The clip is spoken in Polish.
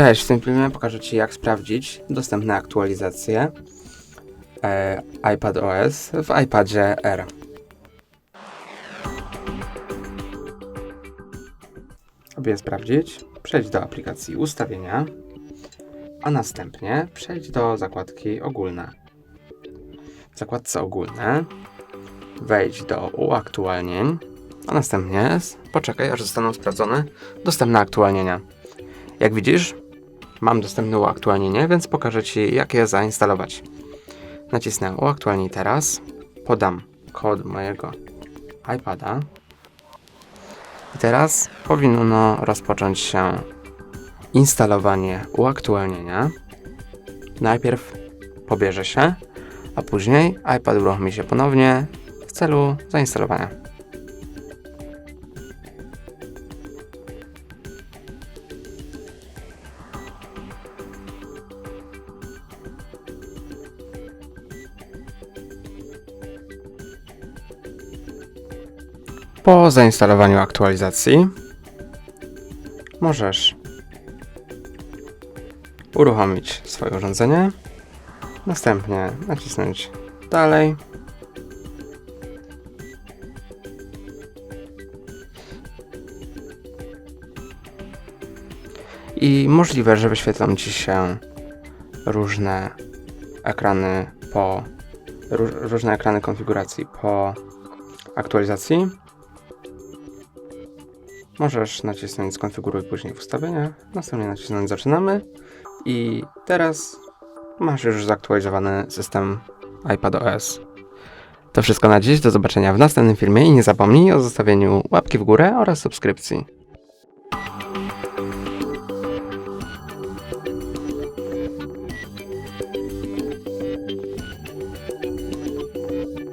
Cześć, w tym filmie pokażę Ci jak sprawdzić dostępne aktualizacje e, iPad OS w iPadzie R. Aby je sprawdzić, przejdź do aplikacji ustawienia, a następnie przejdź do zakładki ogólne. W zakładce ogólne wejdź do uaktualnień, a następnie poczekaj aż zostaną sprawdzone dostępne aktualnienia. Jak widzisz, mam dostępne uaktualnienie, więc pokażę Ci, jak je zainstalować. Nacisnę uaktualnij teraz, podam kod mojego iPada i teraz powinno rozpocząć się instalowanie uaktualnienia. Najpierw pobierze się, a później iPad uruchomi się ponownie w celu zainstalowania. Po zainstalowaniu aktualizacji możesz uruchomić swoje urządzenie, następnie nacisnąć dalej. I możliwe, że wyświetlą Ci się różne ekrany po róż, różne ekrany konfiguracji po aktualizacji. Możesz nacisnąć skonfiguruj później w ustawieniach, następnie nacisnąć zaczynamy i teraz masz już zaktualizowany system iPad OS. To wszystko na dziś, do zobaczenia w następnym filmie i nie zapomnij o zostawieniu łapki w górę oraz subskrypcji.